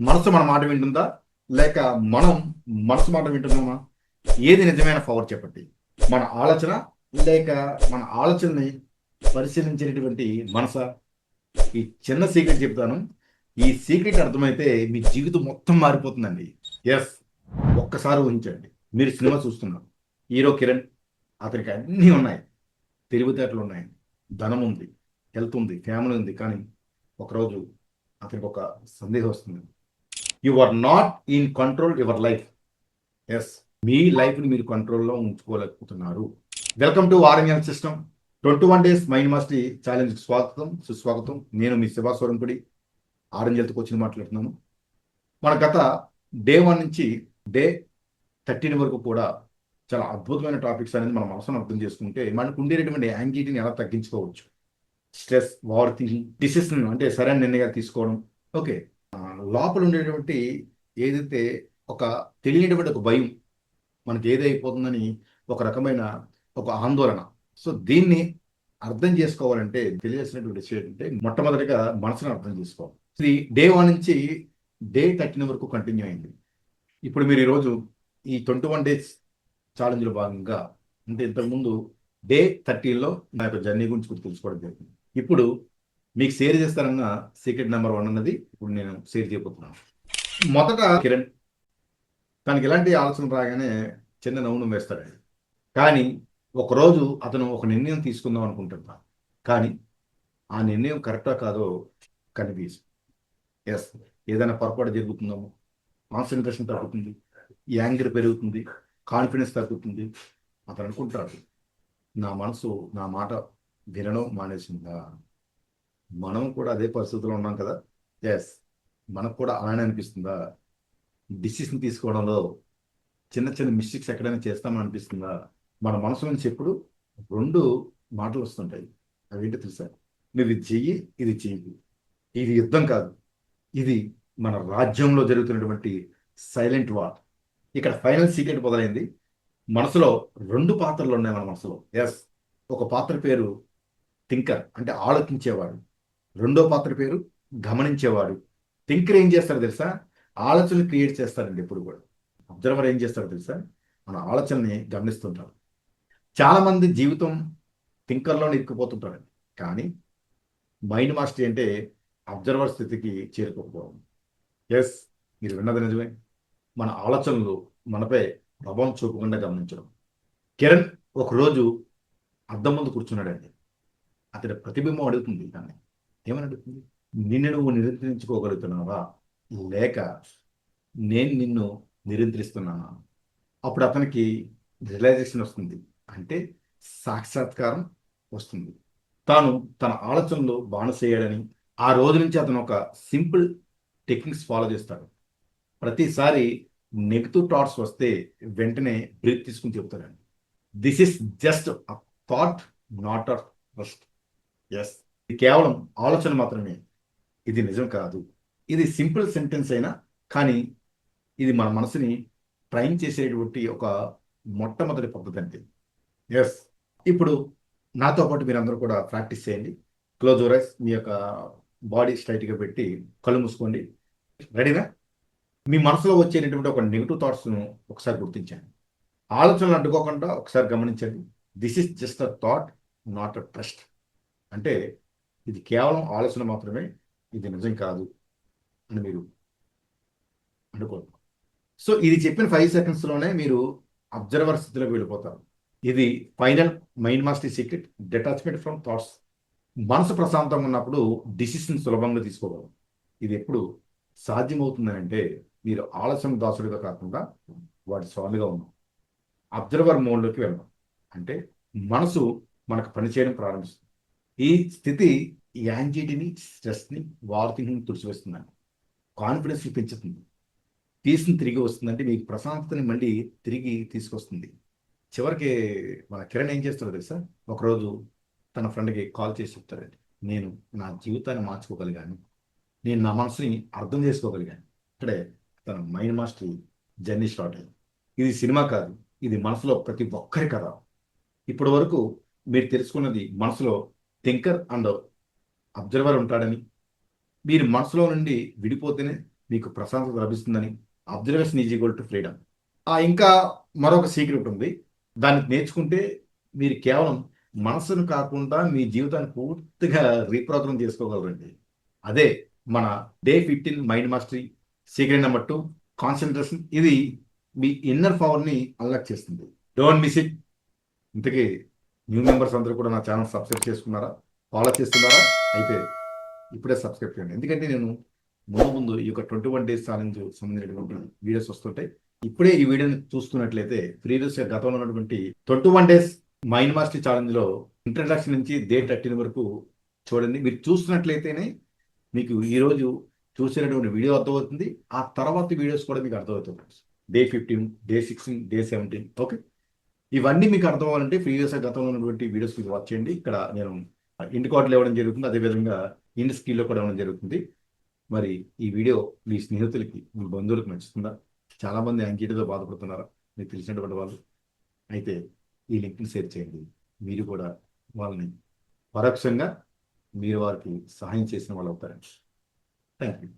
మనసు మన మాట వింటుందా? లేక మనం మనసు మాట వింటున్నామా? ఏది నిజమైన పవర్ చెప్పండి. మన ఆలోచన లేక మన ఆలోచనని పరిశీలించేటటువంటి మనస? ఈ చిన్న సీక్రెట్ చెప్తాను. ఈ సీక్రెట్ అర్థమైతే మీ జీవితం మొత్తం మారిపోతుందండి. ఎస్ ఒక్కసారి ఊహించండి. మీరు సినిమా చూస్తున్నారు. హీరో కిరణ్ అతనికి అన్నీ ఉన్నాయి. తెలివితేటలు ఉన్నాయి. ధనం ఉంది. హెల్త్ ఉంది. ఫ్యామిలీ ఉంది. కానీ ఒకరోజు అతనికి ఒక సందేహం వస్తుంది. You are not in control your life yes మీ లైఫ్ని మీరు కంట్రోల్లో ఉంచుకోలేకపోతున్నారు. Welcome to RNL system twenty one days mind mastery challenge స్వాగతం. సుస్వాగతం. నేను మీ శివాస్వరంకుడి ఆరెంజ్ హెల్త్ కోచింగ్ మాట్లాడుతున్నాను. మన గత డే వన్ నుంచి డే థర్టీన్ వరకు కూడా చాలా అద్భుతమైన టాపిక్స్ అనేది మనం మనసును అర్థం చేసుకుంటే మనకు ఉండేటటువంటి యాంగ్జైటీని ఎలా తగ్గించుకోవచ్చు? స్ట్రెస్ వార్ థింకింగ్ డిసిషన్ అంటే సరైన నిర్ణయాలు తీసుకోవడం. ఓకే లోపల ఉండేటువంటి ఏదైతే ఒక తెలియనటువంటి ఒక భయం మనకి ఏది అయిపోతుందని ఒక రకమైన ఒక ఆందోళన. సో దీన్ని అర్థం చేసుకోవాలంటే తెలియాల్సినటువంటి విషయం ఏంటంటే మొట్టమొదటిగా మనసును అర్థం చేసుకోవాలి. ఇది డే వన్ నుంచి డే థర్టీన్ వరకు కంటిన్యూ అయింది. ఇప్పుడు మీరు ఈరోజు ఈ ట్వంటీ వన్ డేస్ ఛాలెంజ్లో భాగంగా అంటే ఇంతకుముందు డే థర్టీలో నా యొక్క జర్నీ గురించి కూడా తెలుసుకోవడం జరిగింది. ఇప్పుడు మీకు షేర్ చేస్తారన్న సీక్రెట్ నెంబర్ వన్ అన్నది ఇప్పుడు నేను షేర్ చేయబోతున్నాను. మొదట కిరణ్ తనకి ఎలాంటి ఆలోచన రాగానే చిన్న నవ్వును వేస్తాడు కానీ ఒకరోజు అతను ఒక నిర్ణయం తీసుకుందాం అనుకుంటున్నాను కానీ ఆ నిర్ణయం కరెక్టా కాదో కనిపించు ఎస్ ఏదైనా పొరపాటు జరుగుతుందాము? కాన్సన్ట్రేషన్ తగ్గుతుంది యాంగర్ పెరుగుతుంది కాన్ఫిడెన్స్ తగ్గుతుంది. అతను అనుకుంటాడు నా మనసు నా మాట వినడం మానేసిందా? మనం కూడా అదే పరిస్థితిలో ఉన్నాం కదా? ఎస్ మనకు కూడా అలానే అనిపిస్తుందా? డిసిషన్ తీసుకోవడంలో చిన్న చిన్న మిస్టేక్స్ ఎక్కడైనా చేస్తామని అనిపిస్తుందా? మన మనసు నుంచి ఎప్పుడు రెండు మాటలు వస్తుంటాయి. అవేంటి తెలుసా? నువ్వు ఇది చెయ్యి ఇది చెయ్యి. ఇది యుద్ధం కాదు. ఇది మన రాజ్యంలో జరుగుతున్నటువంటి సైలెంట్ వార్ ఇక్కడ ఫైనల్ సీక్రెట్ మొదలైంది. మనసులో రెండు పాత్రలు ఉన్నాయి మన మనసులో. ఎస్ ఒక పాత్ర పేరు థింకర్ అంటే ఆలోచించేవాడు. రెండో పాత్ర పేరు గమనించేవాడు. థింకర్ ఏం చేస్తారు తెలుసా? ఆలోచనలు క్రియేట్ చేస్తారండి ఎప్పుడు కూడా. అబ్జర్వర్ ఏం చేస్తారు తెలుసా? మన ఆలోచనని గమనిస్తుంటారు చాలామంది జీవితం థింకర్లోనే ఇరుక్కుపోతుంటారండి. కానీ మైండ్ మాస్టర్ అంటే అబ్జర్వర్ స్థితికి చేరుకోకపోవడం. ఎస్ మీరు విన్నది నిజమే. మన ఆలోచనలు మనపై ప్రభావం చూపకుండా గమనించడం. కిరణ్ ఒకరోజు అద్దం ముందు కూర్చున్నాడండి. అతడి ప్రతిబింబం అడుగుతుంది దాన్ని. ఏమని అడుగుతుంది నిన్ను నువ్వు నిరంతరించుకోగలుగుతున్నావా లేక నేను నిన్ను నిరంతరిస్తున్నానా అప్పుడు అతనికి రియలైజేషన్ వస్తుంది. అంటే సాక్షాత్కారం వస్తుంది. తాను తన ఆలోచనలు బాణసేయడని ఆ రోజు నుంచి అతను ఒక సింపుల్ టెక్నిక్స్ ఫాలో చేస్తాడు. ప్రతిసారి నెగిటివ్ థాట్స్ వస్తే వెంటనే బ్రీత్ తీసుకుని చెప్తాడండి. This is just a thought not a trust. Yes ఇది కేవలం ఆలోచన మాత్రమే. ఇది నిజం కాదు. ఇది సింపుల్ సెంటెన్స్ అయినా కానీ ఇది మన మనసుని ట్రైన్ చేసేటువంటి ఒక మొట్టమొదటి పద్ధతి అంటే ఎస్ ఇప్పుడు నాతో పాటు మీరందరూ కూడా ప్రాక్టీస్ చేయండి. క్లోజ్ రైస్ మీ యొక్క బాడీ స్ట్రైట్గా పెట్టి కళ్ళు మూసుకోండి. రెడీనా మీ మనసులో వచ్చేటటువంటి ఒక నెగిటివ్ థాట్స్ను ఒకసారి గుర్తించండి. ఆలోచనలు అడ్డుకోకుండా ఒకసారి గమనించండి. This is just a thought not a trust అంటే ఇది కేవలం ఆలోచన మాత్రమే ఇది నిజం కాదు అని మీరు అనుకోండి సో ఇది చెప్పిన ఫైవ్ సెకండ్స్లోనే మీరు అబ్జర్వర్ స్థితిలోకి వెళ్ళిపోతారు. ఇది final mind master secret detachment from thoughts మనసు ప్రశాంతంగా ఉన్నప్పుడు డిసిషన్ సులభంగా తీసుకోగలం ఇది ఎప్పుడు సాధ్యమవుతుందని అంటే మీరు ఆలస్యం దాసుడిగా కాకుండా వాటి స్వామిగా ఉన్నాం అబ్జర్వర్ మోడ్లోకి వెళ్ళడం. అంటే మనసు మనకు పనిచేయడం ప్రారంభిస్తుంది. ఈ స్థితి యాంగ్జైటీని స్ట్రెస్ని వార్ థింకింగ్ తుడిచివేస్తుందండి కాన్ఫిడెన్స్ పెంచుతుంది. తీసుకుని తిరిగి వస్తుందంటే మీకు ప్రశాంతతని మళ్ళీ తిరిగి తీసుకొస్తుంది. చివరికి మన కిరణ్ ఏం చేస్తాడో తెలుసా? ఒకరోజు తన ఫ్రెండ్కి కాల్ చేసి చెప్తాడండి. నేను నా జీవితాన్ని మార్చుకోగలిగాను. నేను నా మనసుని అర్థం చేసుకోగలిగాను. ఇక్కడే తన మైండ్ మాస్టర్ జర్నీ స్టార్ట్ అయింది. ఇది సినిమా కాదు. ఇది మనసులో ప్రతి ఒక్కరి కథ. ఇప్పటి వరకు మీరు తెలుసుకున్నది మనసులో థింకర్ అండ్ అబ్జర్వర్ ఉంటాడని మీరు మనసులో నుండి విడిపోతేనే మీకు ప్రశాంతత లభిస్తుందని observation is equal to freedom ఇంకా మరొక సీక్రెట్ ఉంది దాన్ని నేర్చుకుంటే మీరు కేవలం మనసును కాకుండా మీ జీవితాన్ని పూర్తిగా రీప్రోగ్రామ్ చేసుకోగలరండి. అదే మన day fifteen mind mastery secret number two concentration ఇది మీ ఇన్నర్ పవర్ని అన్లాక్ చేస్తుంది. డోంట్ మిస్ ఇట్ ఇంతకీ న్యూ మెంబర్స్ అందరూ కూడా నా ఛానల్ సబ్స్క్రైబ్ చేసుకున్నారా? ఫాలో చేస్తున్నారా? అయితే ఇప్పుడే సబ్స్క్రైబ్ చేయండి. ఎందుకంటే నేను ముందు ముందు ఈ యొక్క ట్వంటీ వన్ డేస్ ఛాలెంజ్ సంబంధించినటువంటి వీడియోస్ వస్తుంటాయి. ఇప్పుడే ఈ వీడియోని చూస్తున్నట్లయితే ప్రీవియస్ గతంలో ఉన్నటువంటి twenty one days mind master ఛాలెంజ్లో introduction నుంచి డే థర్టీన్ వరకు చూడండి. మీరు చూస్తున్నట్లయితేనే మీకు ఈరోజు చూసినటువంటి వీడియో అర్థమవుతుంది. ఆ తర్వాత వీడియోస్ కూడా మీకు అర్థమవుతుంది day fifteen day sixteen day seventeen. Okay? ఇవన్నీ మీకు అర్థం అవ్వాలంటే ప్రీవియస్ గతంలో ఉన్నటువంటి వీడియోస్ మీరు వాచ్ చేయండి. ఇక్కడ నేను ఇంటి కార్డులు ఇవ్వడం జరుగుతుంది. అదేవిధంగా ఇంటి స్కీల్లో కూడా ఇవ్వడం జరుగుతుంది. మరి ఈ వీడియో మీ స్నేహితులకి మీ బంధువులకు నచ్చుతుందా? చాలామంది యాంగ్జైటీతో బాధపడుతున్నారా. మీకు తెలిసినటువంటి వాళ్ళు. అయితే ఈ లింక్ని షేర్ చేయండి. మీరు కూడా వాళ్ళని పరోక్షంగా మీరు వారికి సహాయం చేసిన వాళ్ళు అవుతారండి. Thank you